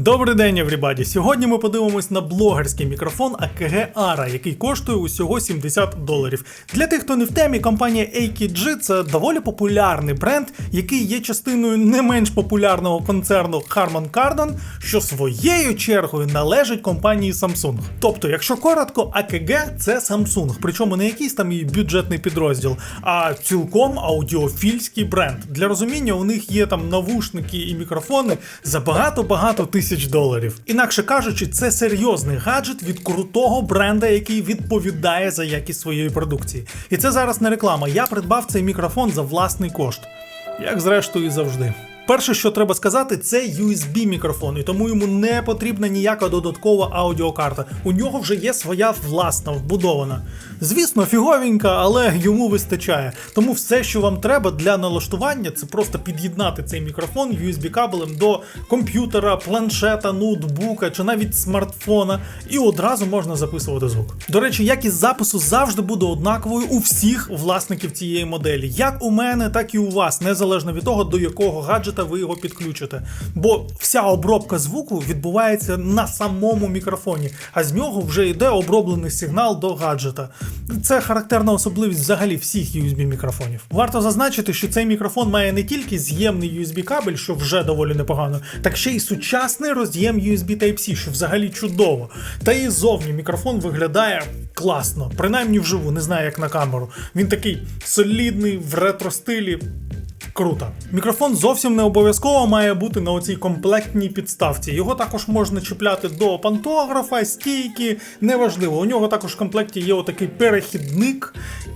Добрий день, everybody! Сьогодні ми подивимось на блогерський мікрофон AKG ARA, який коштує усього 70 доларів. Для тих, хто не в темі, компанія AKG це доволі популярний бренд, який є частиною не менш популярного концерну Harman Kardon, що своєю чергою належить компанії Samsung. Тобто, якщо коротко, AKG це Samsung, причому не якийсь там і бюджетний підрозділ, а цілком аудіофільський бренд. Для розуміння, у них є там навушники і мікрофони за багато-багато тисяч доларів. Інакше кажучи, це серйозний гаджет від крутого бренда, який відповідає за якість своєї продукції. І це зараз не реклама. Я придбав цей мікрофон за власний кошт, як зрештою і завжди. Перше, що треба сказати, це USB мікрофон, і тому йому не потрібна ніяка додаткова аудіокарта. У нього вже є своя власна вбудована. Звісно, фіговенька, але йому вистачає. Тому все, що вам треба для налаштування, це просто під'єднати цей мікрофон USB кабелем до комп'ютера, планшета, ноутбука чи навіть смартфона, і одразу можна записувати звук. До речі, якість запису завжди буде однаковою у всіх власників цієї моделі, як у мене, так і у вас, незалежно від того, до якого гаджета ви його підключите. Бо вся обробка звуку відбувається на самому мікрофоні, а з нього вже йде оброблений сигнал до гаджета. Це характерна особливість взагалі всіх USB мікрофонів. Варто зазначити, що цей мікрофон має не тільки з'ємний USB кабель, що вже доволі непогано, так ще й сучасний роз'єм USB Type-C, що взагалі чудово. Та і зовні мікрофон виглядає класно, принаймні вживу, не знаю як на камеру. Він такий солідний в ретро стилі. Круто. Мікрофон зовсім не обов'язково має бути на оцій комплектній підставці. Його також можна чіпляти до пантографа, стійки, неважливо. У нього також в комплекті є отакий перехідник,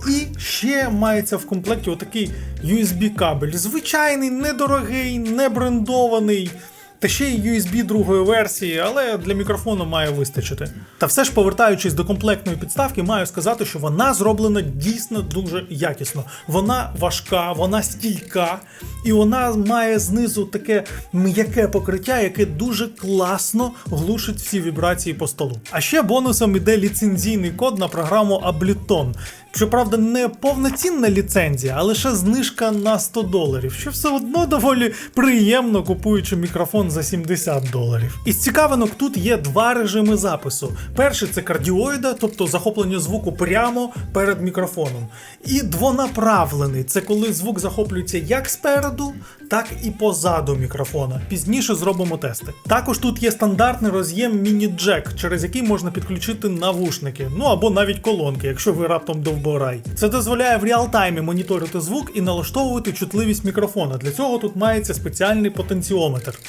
і ще мається в комплекті отакий USB-кабель. Звичайний, недорогий, не брендований. Та ще й USB другої версії, але для мікрофону має вистачити. Та все ж повертаючись до комплектної підставки, маю сказати, що вона зроблена дійсно дуже якісно. Вона важка, вона стійка, і вона має знизу таке м'яке покриття, яке дуже класно глушить всі вібрації по столу. А ще бонусом іде ліцензійний код на програму Ableton. Щоправда, не повноцінна ліцензія, а лише знижка на 100 доларів, що все одно доволі приємно купуючи мікрофон за 70 доларів. Із цікавинок тут є два режими запису. Перший це кардіоїда, тобто захоплення звуку прямо перед мікрофоном. І двонаправлений це коли звук захоплюється як спереду, так і позаду мікрофона. Пізніше зробимо тести. Також тут є стандартний роз'єм міні-джек, через який можна підключити навушники, ну або навіть колонки, якщо ви раптом довборай. Це дозволяє в реалтаймі моніторити звук і налаштовувати чутливість мікрофона. Для цього тут мається спеціальний потенціометр.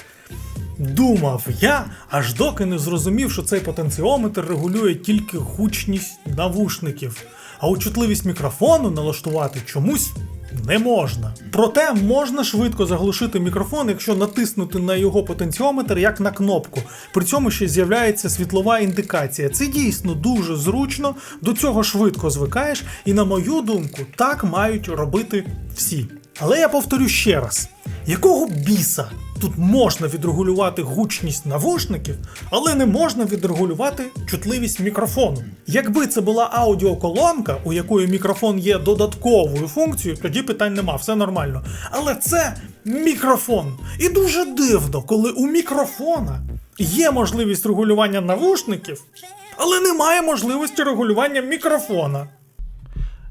Думав я, аж доки не зрозумів, що цей потенціометр регулює тільки гучність навушників, а у чутливість мікрофону налаштувати чомусь не можна. Проте можна швидко заглушити мікрофон, якщо натиснути на його потенціометр як на кнопку. При цьому ще з'являється світлова індикація. Це дійсно дуже зручно, до цього швидко звикаєш, і на мою думку, так мають робити всі. Але я повторю ще раз: якого біса? Тут можна відрегулювати гучність навушників, але не можна відрегулювати чутливість мікрофону. Якби це була аудіоколонка, у якої мікрофон є додатковою функцією, тоді питань нема, все нормально. Але це мікрофон. І дуже дивно, коли у мікрофона є можливість регулювання навушників, але немає можливості регулювання мікрофона.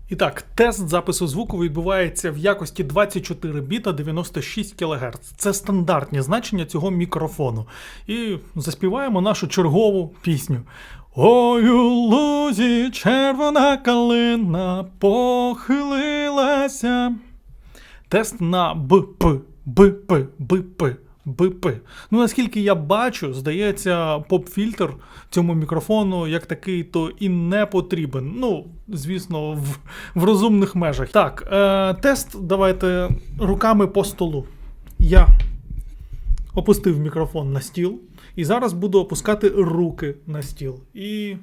І так, тест запису звуку відбувається в якості 24 біта 96 кГц. Це стандартні значення цього мікрофону. І заспіваємо нашу чергову пісню. Ой, у лузі червона калина похилилася. Тест на БП, БП, БП. БП. Ну, наскільки я бачу, здається, поп-фільтр цьому мікрофону як такий то і не потрібен. Ну, звісно, в, в розумних межах. Так, е, тест давайте руками по столу. Я опустив мікрофон на стіл, і зараз буду опускати руки на стіл. І.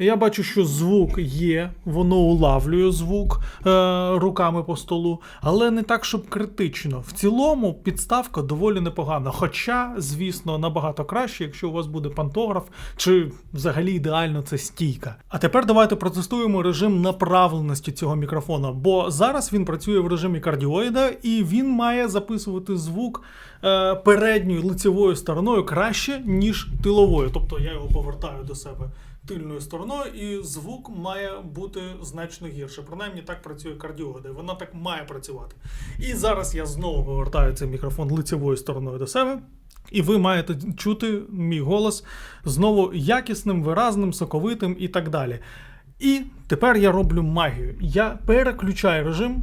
Я бачу, що звук є, воно улавлює звук е, руками по столу, але не так, щоб критично. В цілому підставка доволі непогана. Хоча, звісно, набагато краще, якщо у вас буде пантограф, чи взагалі ідеально це стійка. А тепер давайте протестуємо режим направленості цього мікрофона, бо зараз він працює в режимі кардіоїда і він має записувати звук е, передньою лицевою стороною краще, ніж тиловою. Тобто я його повертаю до себе тильною стороною, і звук має бути значно гірше. Принаймні так працює кардіоїда, і вона так має працювати. І зараз я знову повертаю цей мікрофон лицевою стороною до себе. І ви маєте чути мій голос знову якісним, виразним, соковитим і так далі. І тепер я роблю магію. Я переключаю режим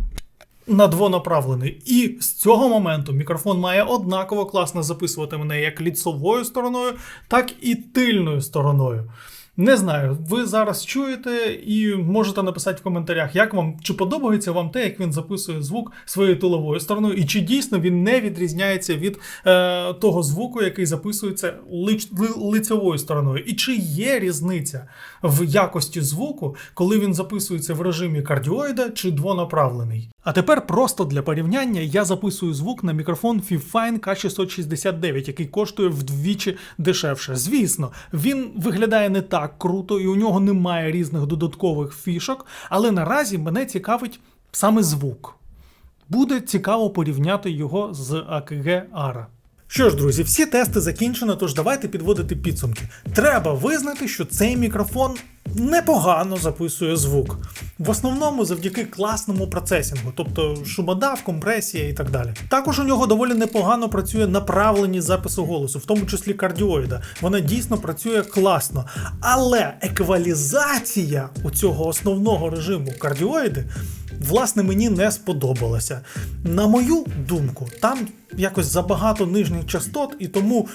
на двонаправлений. І з цього моменту мікрофон має однаково класно записувати мене як ліцевою стороною, так і тильною стороною. Не знаю, ви зараз чуєте і можете написати в коментарях, як вам чи подобається вам те, як він записує звук своєю тиловою стороною, і чи дійсно він не відрізняється від е, того звуку, який записується ли, лицевою стороною, і чи є різниця в якості звуку, коли він записується в режимі кардіоїда чи двонаправлений. А тепер просто для порівняння я записую звук на мікрофон Fifine K669, який коштує вдвічі дешевше. Звісно, він виглядає не так круто, і у нього немає різних додаткових фішок, але наразі мене цікавить саме звук. Буде цікаво порівняти його з AKG ARA. Що ж, друзі, всі тести закінчено, тож давайте підводити підсумки. Треба визнати, що цей мікрофон непогано записує звук. В основному завдяки класному процесінгу, тобто шумодав, компресія і так далі. Також у нього доволі непогано працює направленість запису голосу, в тому числі кардіоїда. Вона дійсно працює класно. Але еквалізація у цього основного режиму кардіоїди. Власне, мені не сподобалося. На мою думку, там якось забагато нижніх частот, і тому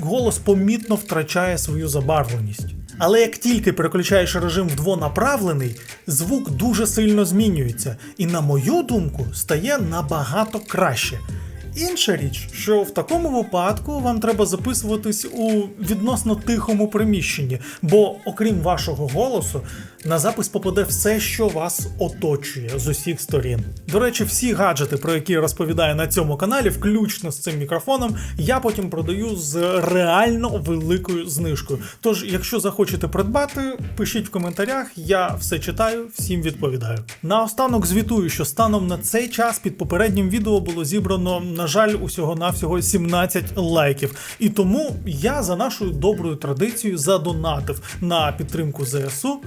голос помітно втрачає свою забарвленість. Але як тільки переключаєш режим вдвонаправлений, двонаправлений, звук дуже сильно змінюється, і, на мою думку, стає набагато краще. Інша річ, що в такому випадку вам треба записуватись у відносно тихому приміщенні, бо окрім вашого голосу, на запис попаде все, що вас оточує з усіх сторін. До речі, всі гаджети, про які я розповідаю на цьому каналі, включно з цим мікрофоном, я потім продаю з реально великою знижкою. Тож, якщо захочете придбати, пишіть в коментарях, я все читаю, всім відповідаю. Наостанок звітую, що станом на цей час під попереднім відео було зібрано, на жаль, усього-навсього 17 лайків. І тому я за нашою доброю традицією задонатив на підтримку ЗСУ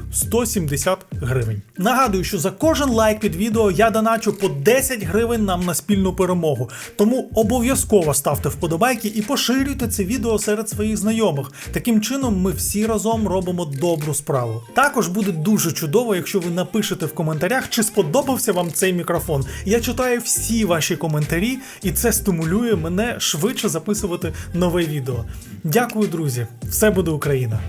170 гривень. Нагадую, що за кожен лайк під відео я доначу по 10 гривень нам на спільну перемогу. Тому обов'язково ставте вподобайки і поширюйте це відео серед своїх знайомих. Таким чином, ми всі разом робимо добру справу. Також буде дуже чудово, якщо ви напишете в коментарях, чи сподобався вам цей мікрофон. Я читаю всі ваші коментарі, і це стимулює мене швидше записувати нове відео. Дякую, друзі! Все буде Україна!